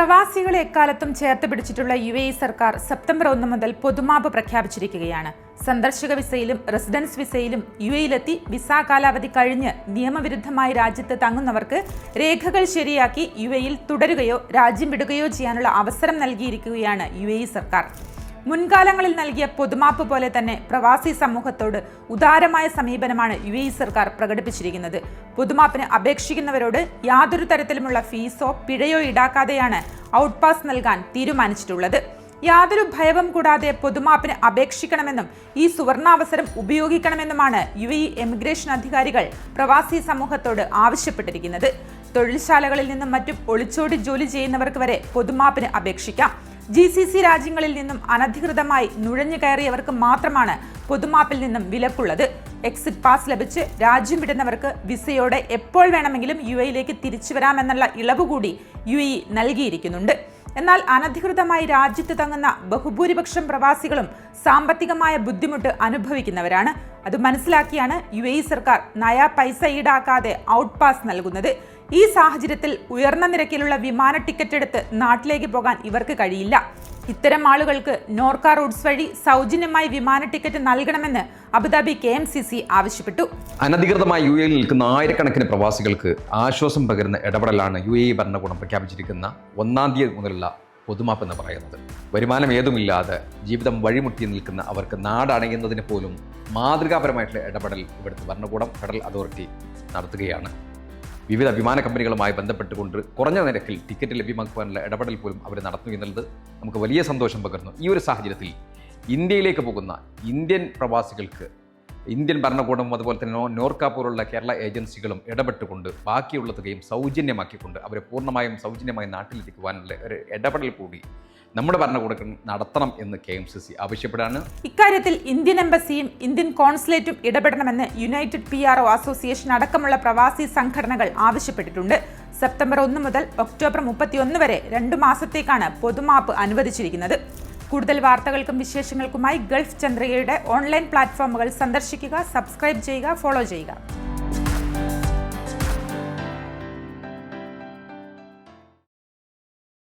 പ്രവാസികളെ എക്കാലത്തും ചേർത്ത് പിടിച്ചിട്ടുള്ള യു എ സർക്കാർ സെപ്റ്റംബർ ഒന്ന് മുതൽ പൊതുമാപ്പ് പ്രഖ്യാപിച്ചിരിക്കുകയാണ്. സന്ദർശക വിസയിലും റെസിഡൻസ് വിസയിലും യു എയിലെത്തി വിസ കാലാവധി കഴിഞ്ഞ് നിയമവിരുദ്ധമായി രാജ്യത്ത് തങ്ങുന്നവർക്ക് രേഖകൾ ശരിയാക്കി യു എയിൽ തുടരുകയോ രാജ്യം വിടുകയോ ചെയ്യാനുള്ള അവസരം നൽകിയിരിക്കുകയാണ് യു എ സർക്കാർ. മുൻകാലങ്ങളിൽ നൽകിയ പൊതുമാപ്പ് പോലെ തന്നെ പ്രവാസി സമൂഹത്തോട് ഉദാരമായ സമീപനമാണ് യു എ സർക്കാർ പ്രകടിപ്പിച്ചിരിക്കുന്നത്. പൊതുമാപ്പിന് അപേക്ഷിക്കുന്നവരോട് യാതൊരു തരത്തിലുമുള്ള ഫീസോ പിഴയോ ഈടാക്കാതെയാണ് ഔട്ട് പാസ് നൽകാൻ തീരുമാനിച്ചിട്ടുള്ളത്. യാതൊരു ഭയവും കൂടാതെ പൊതുമാപ്പിന് അപേക്ഷിക്കണമെന്നും ഈ സുവർണാവസരം ഉപയോഗിക്കണമെന്നുമാണ് യു എ എമിഗ്രേഷൻ അധികാരികൾ പ്രവാസി സമൂഹത്തോട് ആവശ്യപ്പെട്ടിരിക്കുന്നത്. തൊഴിൽശാലകളിൽ നിന്നും മറ്റും ഒളിച്ചോടി ജോലി ചെയ്യുന്നവർക്ക് വരെ പൊതുമാപ്പിന് അപേക്ഷിക്കാം. ജി സി സി രാജ്യങ്ങളിൽ നിന്നും അനധികൃതമായി നുഴഞ്ഞു കയറിയവർക്ക് മാത്രമാണ് പൊതുമാപ്പിൽ നിന്നും വിലക്കുള്ളത്. എക്സിറ്റ് പാസ് ലഭിച്ച് രാജ്യം വിടുന്നവർക്ക് വിസയോടെ എപ്പോൾ വേണമെങ്കിലും യു എയിലേക്ക് തിരിച്ചു വരാമെന്നുള്ള ഇളവ് കൂടി യു എ നൽകിയിരിക്കുന്നുണ്ട്. എന്നാൽ അനധികൃതമായി രാജ്യത്ത് തങ്ങുന്ന ബഹുഭൂരിപക്ഷം പ്രവാസികളും സാമ്പത്തികമായ ബുദ്ധിമുട്ട് അനുഭവിക്കുന്നവരാണ്. അത് മനസ്സിലാക്കിയാണ് യു എ സർക്കാർ നയാ പൈസ ഈടാക്കാതെ ഔട്ട് പാസ് നൽകുന്നത്. ഈ സാഹചര്യത്തിൽ ഉയർന്ന നിരക്കിലുള്ള വിമാന ടിക്കറ്റ് എടുത്ത് നാട്ടിലേക്ക് പോകാൻ ഇവർക്ക് കഴിയില്ല. ഇത്തരം ആളുകൾക്ക് നോർക്ക റൂട്ട്സ് വഴി സൗജന്യമായി വിമാന ടിക്കറ്റ് നൽകണമെന്ന് Abu Dhabi K M C C ആവശ്യപ്പെട്ടു. അനധികൃതമായി യു എയിൽ നിൽക്കുന്ന ആയിരക്കണക്കിന് പ്രവാസികൾക്ക് ആശ്വാസം പകരുന്ന ഇടപെടലാണ് യു എ ഭരണകൂടം പ്രഖ്യാപിച്ചിരിക്കുന്ന ഒന്നാം തീയതി മുതലുള്ള പൊതുമാപ്പ് എന്ന് പറയുന്നത്. വരുമാനം ഏതുമില്ലാതെ ജീവിതം വഴിമുട്ടി നിൽക്കുന്ന അവർക്ക് നാടണയുന്നതിന് പോലും മാതൃകാപരമായിട്ടുള്ള ഇടപെടൽ ഇവിടുത്തെ ഭരണകൂടം ഫെഡറൽ അതോറിറ്റി നടത്തുകയാണ്. വിവിധ വിമാന കമ്പനികളുമായി ബന്ധപ്പെട്ടുകൊണ്ട് കുറഞ്ഞ നിരക്കിൽ ടിക്കറ്റ് ലഭ്യമാക്കുവാനുള്ള ഇടപെടൽ പോലും അവർ നടത്തുന്നു എന്നുള്ളത് നമുക്ക് വലിയ സന്തോഷം പകർന്നു. ഈ ഒരു സാഹചര്യത്തിൽ ഇന്ത്യയിലേക്ക് പോകുന്ന ഇന്ത്യൻ പ്രവാസികൾക്ക് ഇന്ത്യൻ ഭരണകൂടവും അതുപോലെ തന്നെ നോർക്ക പോലുള്ള കേരള ഏജൻസികളും ഇടപെട്ടുകൊണ്ട് ബാക്കിയുള്ള തുകയും സൗജന്യമാക്കിക്കൊണ്ട് അവരെ പൂർണമായും സൗജന്യമായി നാട്ടിലെത്തിക്കുവാനുള്ള ഒരു ഇടപെടൽ കൂടി നമ്മുടെ ഭരണകൂടം നടത്തണം എന്ന് കെ എം സി സി ആവശ്യപ്പെടാണ്. ഇക്കാര്യത്തിൽ ഇന്ത്യൻ എംബസിയും ഇന്ത്യൻ കോൺസുലേറ്റും ഇടപെടണമെന്ന് united P R O association അടക്കമുള്ള പ്രവാസി സംഘടനകൾ ആവശ്യപ്പെട്ടിട്ടുണ്ട്. സെപ്റ്റംബർ ഒന്ന് മുതൽ ഒക്ടോബർ മുപ്പത്തിയൊന്ന് വരെ രണ്ടു മാസത്തേക്കാണ് പൊതുമാപ്പ് അനുവദിച്ചിരിക്കുന്നത്. കൂടുതൽ വാർത്തകൾക്കും വിശേഷങ്ങൾക്കുമായി ഗൾഫ് ചന്ദ്രികയുടെ ഓൺലൈൻ പ്ലാറ്റ്ഫോമുകൾ സന്ദർശിക്കുക സബ്സ്ക്രൈബ് ചെയ്യുക ഫോളോ ചെയ്യുക.